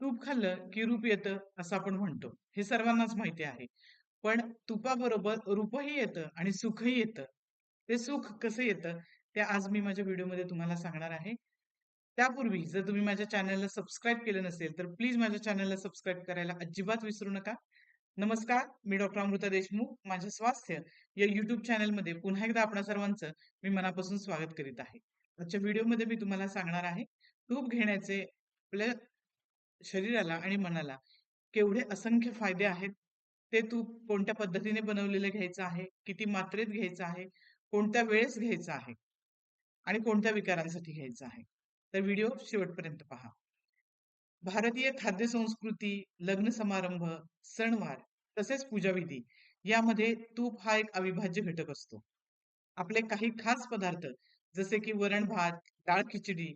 तूप खाल्लं की रूप येतं असं आपण म्हणतो. हे सर्वांनाच माहिती आहे. पण तुपाबरोबर रूपही येतं आणि सुखही येतं. ते सुख कसं येतं ते आज मी माझ्या व्हिडिओमध्ये तुम्हाला सांगणार आहे. त्यापूर्वी जर तुम्ही माझ्या चॅनलला सबस्क्राईब केलं नसेल तर प्लीज माझ्या चॅनलला सबस्क्राईब करायला अजिबात विसरू नका. नमस्कार मी डॉक्टर अमृता देशमुख माझे स्वास्थ्य या युट्यूब चॅनलमध्ये पुन्हा एकदा आपणा सर्वांचं मी मनापासून स्वागत करीत आहे. आजच्या व्हिडिओमध्ये मी तुम्हाला सांगणार आहे तूप घेण्याचे आपल्या शरीराला आणि मनाला केवढे असंख्य फायदे आहेत ते तूप कोणत्या पद्धतीने बनवलेले घ्यायचं आहे किती मात्रेत घ्यायचं आहे कोणत्या वेळेस घ्यायचं आहे आणि कोणत्या विकारांसाठी घ्यायचं आहे. तर व्हिडिओ शेवटपर्यंत पहा. भारतीय खाद्य संस्कृती लग्न समारंभ सणवार तसेच पूजाविधी यामध्ये तूप हा एक अविभाज्य घटक असतो. आपले काही खास पदार्थ जसे की वरण भात डाळ खिचडी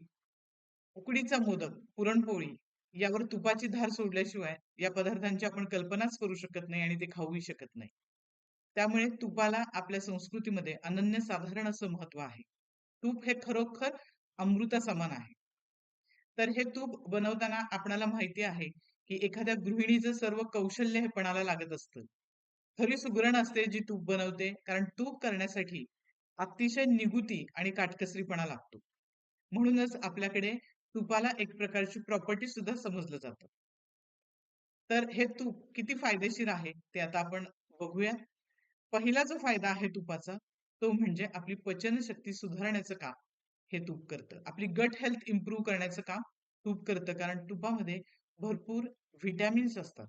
उकडीचा मोदक पुरणपोळी यावर तुपाची धार सोडल्याशिवाय या पदार्थांची आपण कल्पनाच करू शकत नाही आणि ते खाऊही शकत नाही. त्यामुळे तुपाला आपल्या संस्कृतीमध्ये अनन्य साधारण असं महत्त्व आहे. तूप हे खरोखर अमृता समान आहे. तर हे तूप बनवताना आपणाला माहिती आहे की एखाद्या गृहिणीचं सर्व कौशल्य हे पणाला लागत असतं. खरी सुगरण असते जी तूप बनवते कारण तूप करण्यासाठी अतिशय निगुती आणि काटकसरीपणा लागतो. म्हणूनच आपल्याकडे तुपाला एक प्रकारची प्रॉपर्टी सुद्धा समजलं जातं. तर हे तूप किती फायदेशीर आहे ते आता आपण बघूया. पहिला जो फायदा आहे तुपाचा तो म्हणजे आपली पचनशक्ती सुधारण्याचं काम हे तूप करतं. आपली गट हेल्थ इम्प्रूव्ह करण्याचं काम तूप करतं. कारण तुपामध्ये भरपूर व्हिटॅमिन्स असतात.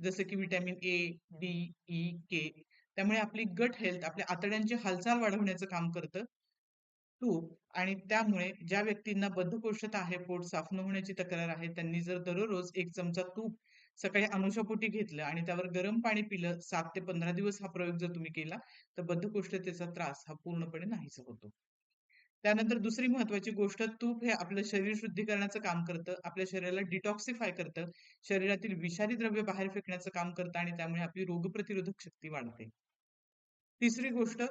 जसे की vitamin A D E K त्यामुळे आपली गट हेल्थ आपल्या आतड्यांची हालचाल वाढवण्याचं काम करतं. तूप आणि त्यामुळे ज्या व्यक्तींना बद्धकोष्ठता आहे पोट साफ न होण्याची तक्रार आहे त्यांनी जर दररोज एक चमचा तूप सकाळी अनुशापोटी घेतलं आणि त्यावर गरम पाणी पिलं सात ते पंधरा दिवस हा प्रयोग जर तुम्ही केला तर बद्धकोष्ठतेचा त्रास हा पूर्णपणे नाहीसा होतो. त्यानंतर दुसरी महत्वाची गोष्ट तूप हे आपलं शरीर शुद्धीकरणाचं काम करतं आपल्या शरीराला डिटॉक्सिफाय करतं शरीरातील विषारी द्रव्य बाहेर फेकण्याचं काम करतं आणि त्यामुळे आपली रोगप्रतिरोधक शक्ती वाढते. तिसरी गोष्ट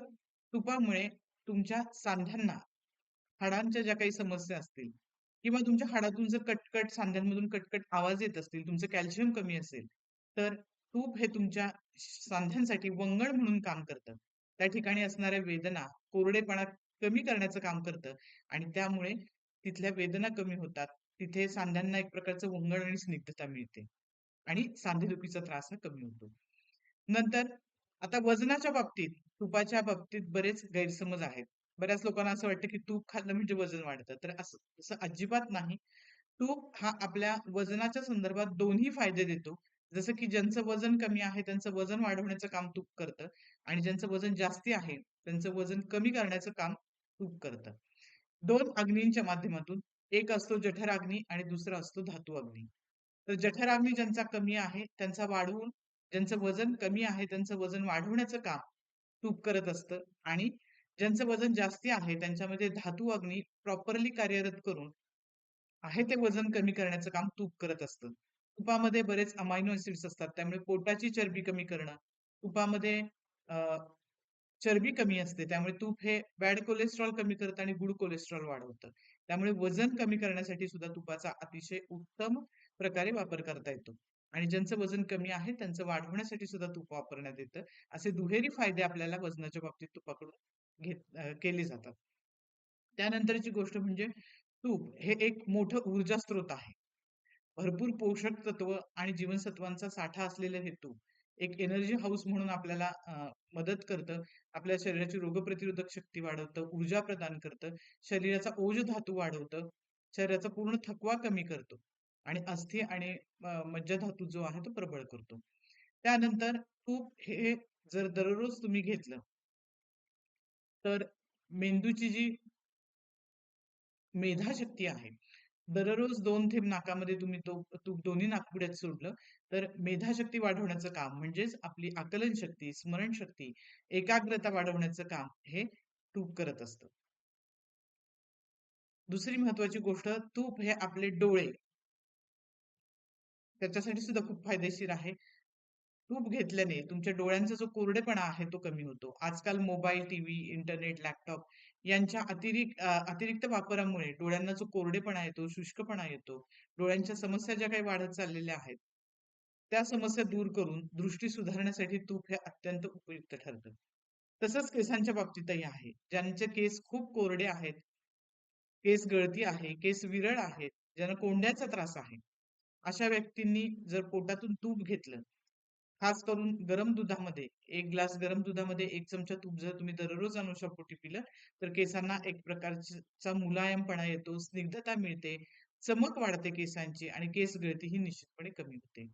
तुपामुळे तुमच्या सांध्यांना हाडांच्या ज्या काही समस्या असतील किंवा तुमच्या हाडातून जर कटकट सांध्यांमधून कटकट आवाज येत असतील तुमचं कॅल्शियम कमी असेल तर तूप हे तुमच्या सांध्यांसाठी वंगण म्हणून काम करतं. त्या ठिकाणी असणाऱ्या वेदना कोरडेपणा कमी करण्याचं काम करतं आणि त्यामुळे तिथल्या वेदना कमी होतात. तिथे सांध्यांना एक प्रकारचं वंगण आणि स्निग्धता मिळते आणि सांधेदुखीचा त्रास हा कमी होतो. नंतर आता वजनाच्या बाबतीत तुपाच्या बाबतीत बरेच गैरसमज आहेत. बऱ्याच लोकांना असं वाटतं की तूप खाल्लं म्हणजे वजन वाढतं. तर असं असं अजिबात नाही. तूप हा आपल्या वजनाच्या संदर्भात दोन्ही फायदे देतो. जसं की ज्यांचं वजन कमी आहे त्यांचं वजन वाढवण्याचं काम तूप करतं आणि ज्यांचं वजन जास्ती आहे त्यांचं वजन कमी करण्याचं काम तूप करतं. दोन अग्नींच्या माध्यमातून एक असतो जठर अग्नी आणि दुसरा असतो धातू अग्नी. तर जठर अग्नी ज्यांचा कमी आहे त्यांचा वाढवून ज्यांचं वजन कमी आहे त्यांचं वजन वाढवण्याचं काम तूप करत असतं आणि ज्यांचं वजन जास्ती आहे त्यांच्यामध्ये धातू अग्नी प्रॉपरली कार्यरत करून आहे ते वजन कमी करण्याचं काम तूप करत असतं. तुपामध्ये बरेच अमायनो ऍसिड्स असतात त्यामुळे पोटाची चरबी कमी करणं तुपामध्ये चरबी कमी असते त्यामुळे तूप हे बॅड कोलेस्ट्रॉल कमी करतं आणि गुड कोलेस्ट्रॉल वाढवतं. त्यामुळे वजन कमी करण्यासाठी सुद्धा तुपाचा अतिशय उत्तम प्रकारे वापर करता येतो. आणि ज्यांचं वजन कमी आहे त्यांचं वाढवण्यासाठी सुद्धा तूप वापरण्यात येतं. असे दुहेरी फायदे आपल्याला वजनाच्या बाबतीत तुपाकडून घेत केली जातात. त्यानंतरची गोष्ट म्हणजे तूप हे एक मोठं ऊर्जा स्त्रोत आहे. भरपूर पोषक तत्व आणि जीवनसत्वांचा साठा असलेलं हे तूप एक एनर्जी हाऊस म्हणून आपल्याला मदत करतं. आपल्या शरीराची रोगप्रतिरोधक शक्ती वाढवतं ऊर्जा प्रदान करतं शरीराचा ओज धातू वाढवतं शरीराचा पूर्ण थकवा कमी करतो आणि अस्थि आणि मज्जाधातू जो आहे तो प्रबळ करतो. त्यानंतर तूप हे जर दररोज तुम्ही घेतलं तर मेंदूची जी मेधाशक्ती आहे दररोज दोन थेंब नाकामध्ये तुम्ही तो तूप दोन्ही नाकपुड्यात सोडलं तर मेधाशक्ती वाढवण्याचं काम म्हणजेच आपली आकलन शक्ती स्मरण शक्ती एकाग्रता वाढवण्याचं काम हे तूप करत असतं. दुसरी महत्वाची गोष्ट तूप हे आपले डोळे. त्याच्यासाठी सुद्धा खूप फायदेशीर आहे. तूप घेतल्याने तुमच्या डोळ्यांचा जो कोरडेपणा आहे तो कमी होतो. आजकाल मोबाईल टीव्ही इंटरनेट लॅपटॉप यांच्या अतिरिक्त अतिरिक्त वापरामुळे डोळ्यांना जो कोरडेपणा येतो शुष्कपणा येतो डोळ्यांच्या समस्या ज्या काही वाढत चाललेल्या आहेत त्या समस्या दूर करून दृष्टी सुधारण्यासाठी तूप हे अत्यंत उपयुक्त ठरतं. तसंच केसांच्या बाबतीतही आहे. ज्यांचे केस खूप कोरडे आहेत केस गळती आहे केस विरळ आहेत ज्यांना कोंड्याचा त्रास आहे अशा व्यक्तींनी जर पोटातून तूप घेतलं खास करून गरम दुधामध्ये एक ग्लास गरम दुधामध्ये एक चमचा तूप जर तुम्ही दररोज अनुषापोटी पिलं तर केसांना एक प्रकारचा मुलायमपणा येतो स्निग्धता मिळते चमक वाढते केसांची आणि केस गळती ही निश्चितपणे कमी होते.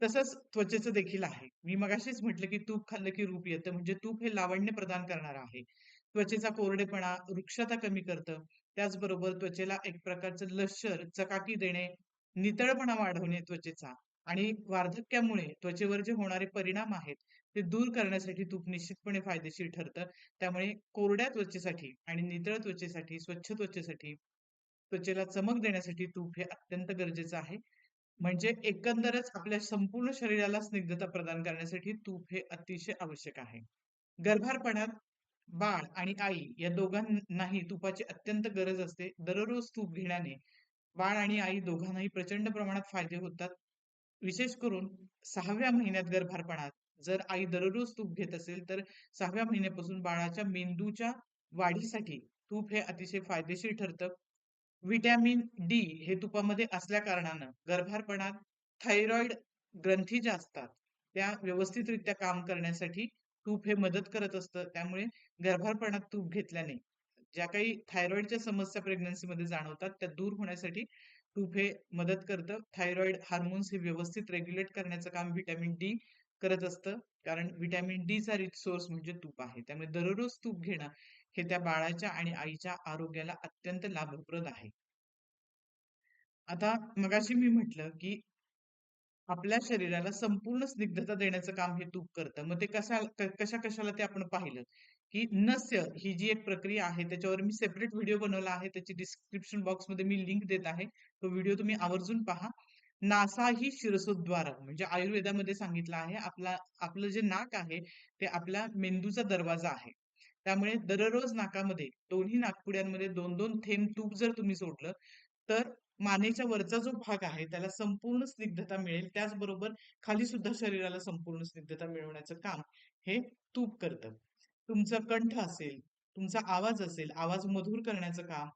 तसंच त्वचेचं देखील आहे. मी मगाशीच म्हटलं की तूप खाल्लं की रूप येतं म्हणजे तूप हे लावण्य प्रदान करणार आहे. त्वचेचा कोरडेपणा वृक्षता कमी करतं त्याचबरोबर त्वचेला एक प्रकारचं लष्कर चकाकी देणे नितळपणा वाढवणे त्वचेचा. आणि वार्धक्यामुळे त्वचेवर जे होणारे परिणाम आहेत ते दूर करण्यासाठी तूप निश्चितपणे फायदेशीर ठरतं. त्यामुळे कोरड्या त्वचेसाठी आणि नितळ त्वचेसाठी स्वच्छ त्वचेसाठी त्वचेला चमक देण्यासाठी तूप हे अत्यंत गरजेचं आहे. म्हणजे एकंदरच आपल्या संपूर्ण शरीराला स्निग्धता प्रदान करण्यासाठी तूप हे अतिशय आवश्यक आहे. गर्भारपणात बाळ आणि आई या दोघांनाही तुपाची अत्यंत गरज असते. दररोज तूप घेण्याने बाळ आणि आई दोघांनाही प्रचंड प्रमाणात फायदे होतात. विशेष करून सहाव्या महिन्यात गर्भारपणात. जर आई दररोज तूप घेत असेल तर सहाव्या महिन्यापासून बाळाच्या मेंदूच्या वाढीसाठी तूप हे अतिशय फायदेशीर ठरतं. विटॅमिन डी हे तुपामध्ये असल्या कारणानं गर्भारपणात थायरॉइड ग्रंथी ज्या असतात त्या व्यवस्थितरित्या काम करण्यासाठी तूप हे मदत करत असतं. त्यामुळे गर्भारपणात तूप घेतल्याने ज्या काही थायरॉइडच्या समस्या प्रेग्नन्सीमध्ये जाणवतात त्या दूर होण्यासाठी तूप हे मदत करतं? थायरॉइड हार्मोन्स हे व्यवस्थित रेग्युलेट करण्याचं काम व्हिटॅमिन डी करत असतं. कारण व्हिटॅमिन डी चा रिसोर्स म्हणजे तूप आहे. त्यामुळे दररोज तूप घेणं हे त्या बाळाच्या आणि आईच्या आरोग्याला अत्यंत लाभप्रद आहे. आता मगाशी मी म्हटलं की आपल्या शरीराला संपूर्ण स्निग्धता देण्याचं काम हे तूप करतं. मग ते कशा कशा कशाला ते आपण पाहिलं? की नस्य ही जी एक प्रक्रिया आहे त्याच्यावर मी सेपरेट व्हिडिओ बनवला आहे. त्याची डिस्क्रिप्शन बॉक्समध्ये मी लिंक देत आहे. तो व्हिडिओ तुम्ही आवर्जून पहा. नासा ही शिरसोद्वार म्हणजे आयुर्वेदामध्ये सांगितलं आहे आपला आपलं जे नाक आहे ते आपल्या मेंदूचा दरवाजा आहे. त्यामुळे दररोज नाकामध्ये दोन्ही नाकपुड्यांमध्ये दोन दोन थेंब तूप जर तुम्ही सोडलं तर मानेच्या वरचा जो भाग आहे त्याला संपूर्ण स्निग्धता मिळेल. त्याचबरोबर खाली सुद्धा शरीराला संपूर्ण स्निग्धता मिळवण्याचं काम हे तूप करतं. तुमचा कंठ असेल तुमचा आवाज असेल आवाज मधुर करण्याचं काम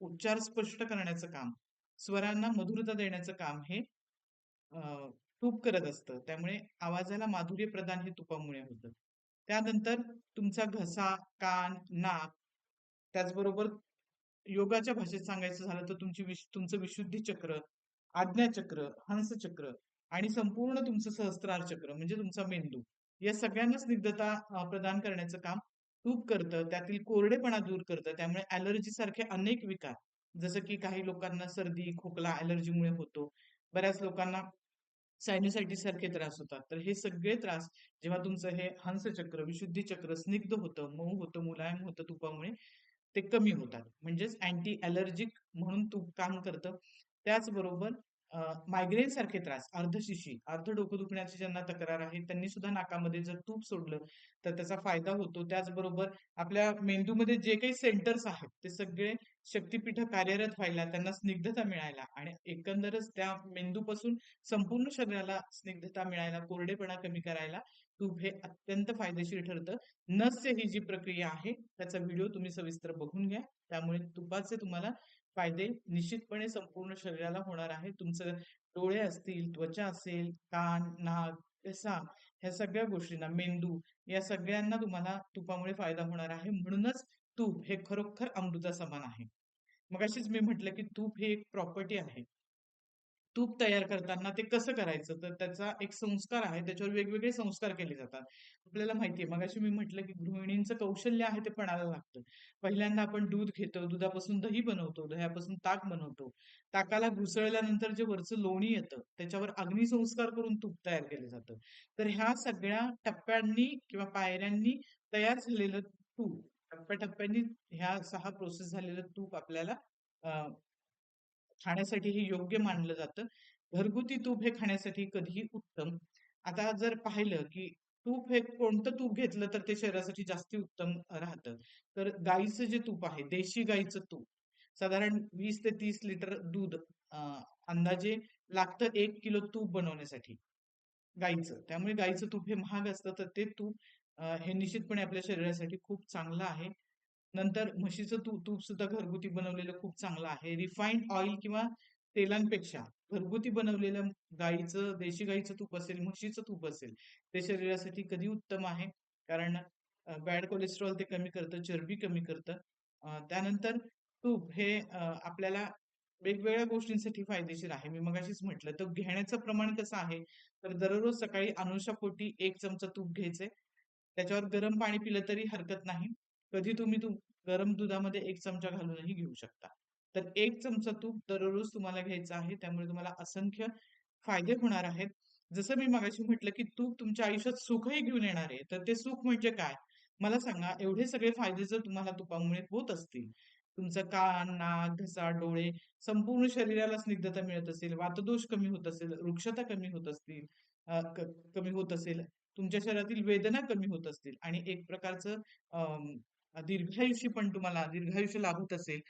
उच्चार स्पष्ट करण्याचं काम स्वरांना मधुरता देण्याचं काम हे तूप करत असतं. त्यामुळे आवाजाला माधुर्य प्रदान हे तुपामुळे होतं. त्यानंतर तुमचा घसा कान नाक त्याचबरोबर योगाच्या भाषेत सांगायचं झालं तर तुमची विश तुमचं विशुद्धी चक्र आज्ञाचक्र हंसचक्र आणि संपूर्ण तुमचं सहस्त्रार चक्र म्हणजे तुमचा मेंदू. या सगळ्यांना स्निग्धता प्रदान करण्याचं काम तूप करतं. त्यातील कोरडेपणा दूर करतं. त्यामुळे ऍलर्जी सारखे अनेक विकार जसं की काही लोकांना सर्दी खोकला ऍलर्जीमुळे होतो. बऱ्याच लोकांना सायनोसायटिस सारखे त्रास होतात. तर हे सगळे त्रास जेव्हा तुमचं हे हंसचक्र विशुद्धी चक्र स्निग्ध होतं मऊ होतं मुलायम होतं तुपामुळे ते कमी होतात. म्हणजेच अँटी ॲलर्जिक म्हणून तूप काम करतं. त्याचबरोबर मायग्रेन सारखे त्रास अर्धशिशी अर्ध डोकं दुखण्याची ज्यांना तक्रार आहे त्यांनी सुद्धा नाकामध्ये जर तूप सोडलं तर त्याचा फायदा होतो. त्याचबरोबर आपल्या मेंदूमध्ये जे काही सेंटर्स आहेत ते सगळे शक्तीपीठ कार्यरत व्हायला त्यांना स्निग्धता मिळायला आणि एकंदरच त्या मेंदूपासून संपूर्ण शरीराला स्निग्धता मिळायला कोरडेपणा कमी करायला तूप हे अत्यंत फायदेशीर ठरतं. नस्य ही जी प्रक्रिया आहे त्याचा व्हिडिओ तुम्ही सविस्तर बघून घ्या. त्यामुळे तुपाचे तुम्हाला फायदे निश्चितपणे संपूर्ण शरीराला होणार आहे. तुमचं डोळे असतील त्वचा असेल कान नाक घसा ह्या सगळ्या गोष्टींना मेंदू या सगळ्यांना तुम्हाला तुपामुळे फायदा होणार आहे. म्हणूनच तूप हे खरोखर अमृता समान आहे. मग अशीच मी म्हटलं की तूप हे एक प्रॉपर्टी आहे. तूप तयार करताना ते कसं करायचं? तर त्याचा एक संस्कार आहे त्याच्यावर वेगवेगळे संस्कार केले जातात. आपल्याला माहितीये मगाशी मी म्हटलं की गृहिणींचं कौशल्य आहे ते पणाला लागतं. पहिल्यांदा आपण दूध घेतो दुधापासून दही बनवतो दह्यापासून ताक बनवतो. ताकाला घुसळल्यानंतर जे वरचं लोणी येतं त्याच्यावर अग्निसंस्कार करून तूप तयार केलं जातं. तर ह्या सगळ्या टप्प्यांनी किंवा पायऱ्यांनी तयार झालेलं तूप टप्प्याटप्प्यांनी ह्या सहा प्रोसेस झालेलं तूप आपल्याला खाण्यासाठी हे योग्य मानलं जातं. घरगुती तूप हे खाण्यासाठी कधीही उत्तम. आता जर पाहिलं की तूप हे कोणतं तूप घेतलं तर ते शरीरासाठी जास्ती उत्तम राहतं. तर गाईचं जे तूप आहे देशी गाईचं तूप साधारण वीस ते तीस लिटर दूध अंदाजे लागतं एक किलो तूप बनवण्यासाठी गाईचं. त्यामुळे गाईचं तूप हे महाग असतं तर ते तूप हे निश्चितपणे आपल्या शरीरासाठी खूप चांगलं आहे. नंतर म्हशीचं तूप तूप सुद्धा घरगुती बनवलेलं खूप चांगलं आहे. रिफाईंड ऑइल किंवा तेलांपेक्षा घरगुती बनवलेलं गाईचं देशी गाईचं तूप असेल म्हशीचं तूप असेल ते शरीरासाठी कधी उत्तम आहे. कारण बॅड कोलेस्ट्रॉल ते कमी करतं चरबी कमी करतं. त्यानंतर तूप हे आपल्याला वेगवेगळ्या गोष्टींसाठी फायदेशीर आहे. मी मगाशीच म्हटलं तर घेण्याचं प्रमाण कसं आहे? तर दररोज सकाळी अनुषापोटी एक चमचा तूप घ्यायचे त्याच्यावर गरम पाणी पिलं तरी हरकत नाही. कधी तुम्ही तूप गरम दुधामध्ये एक चमचा घालूनही घेऊ शकता. तर एक चमचा तूप दररोज तुम्हाला घ्यायचा आहे. त्यामुळे तुम्हाला असंख्य फायदे होणार आहेत. जसं मी मगाशी म्हटलं की तूप तुमच्या आयुष्यात सुखही घेऊन येणार आहे. तर ते सुख म्हणजे काय? मला सांगा एवढे सगळे फायदे जर तुम्हाला तुपामुळे होत असतील तुमचं कान नाक घसा डोळे संपूर्ण शरीराला स्निग्धता मिळत असेल वातदोष कमी होत असेल वृक्षता कमी होत असतील कमी होत असेल तुमच्या शरीरातील वेदना कमी होत असतील आणि एक प्रकारचं दीर्घायुष्य पण तुम्हाला दीर्घायुष्य लाभत असेल.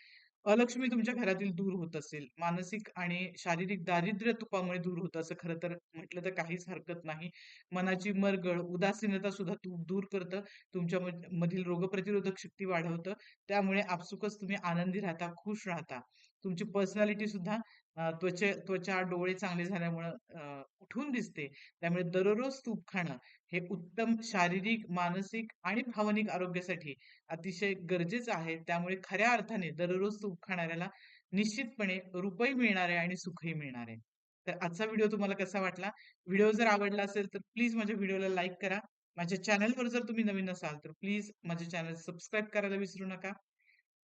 अलक्ष्मी तुमच्या घरातील दूर होत असेल. मानसिक आणि शारीरिक दारिद्र्य तुपामुळे दूर होत असं खरं तर म्हटलं तर काहीच हरकत नाही. मनाची मरगळ उदासीनता सुद्धा तूप दूर करतं. तुमच्या मधील रोगप्रतिरोधक शक्ती वाढवतं. त्यामुळे आपसुकच तुम्ही आनंदी राहता खुश राहता. तुमची पर्सनॅलिटी सुद्धा त्वचे त्वचा डोळे चांगले झाल्यामुळं उठून दिसते. त्यामुळे दररोज तूप खाणं हे उत्तम शारीरिक मानसिक आणि भावनिक आरोग्यासाठी अतिशय गरजेचं आहे. त्यामुळे खऱ्या अर्थाने दररोज तूप खाणाऱ्याला निश्चितपणे रुपही मिळणार आहे आणि सुखही मिळणार आहे. तर आजचा व्हिडिओ तुम्हाला कसा वाटला? व्हिडिओ जर आवडला असेल तर प्लीज माझ्या व्हिडिओला लाईक करा. माझ्या चॅनलवर जर तुम्ही नवीन असाल तर प्लीज माझ्या चॅनल सबस्क्राईब करायला विसरू नका.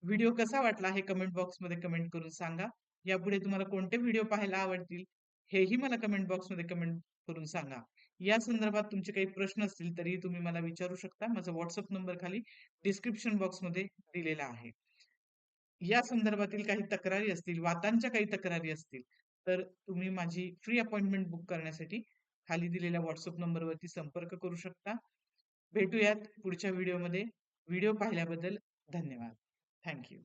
व्हिडिओ कसा वाटला हे कमेंट बॉक्समध्ये कमेंट करून सांगा. यापुढे तुम्हाला कोणते व्हिडिओ पाहायला आवडतील हेही मला कमेंट बॉक्समध्ये कमेंट करून सांगा. या संदर्भात तुमचे काही प्रश्न असतील तरी तुम्ही मला विचारू शकता. माझा व्हॉट्सअप नंबर खाली डिस्क्रिप्शन बॉक्समध्ये दिलेला आहे. या संदर्भातील काही तक्रारी असतील वातांच्या काही तक्रारी असतील तर तुम्ही माझी फ्री अपॉइंटमेंट बुक करण्यासाठी खाली दिलेल्या व्हॉट्सअप नंबरवरती संपर्क करू शकता. भेटूयात पुढच्या व्हिडिओमध्ये व्हिडिओ पाहिल्याबद्दल धन्यवाद. थँक्यू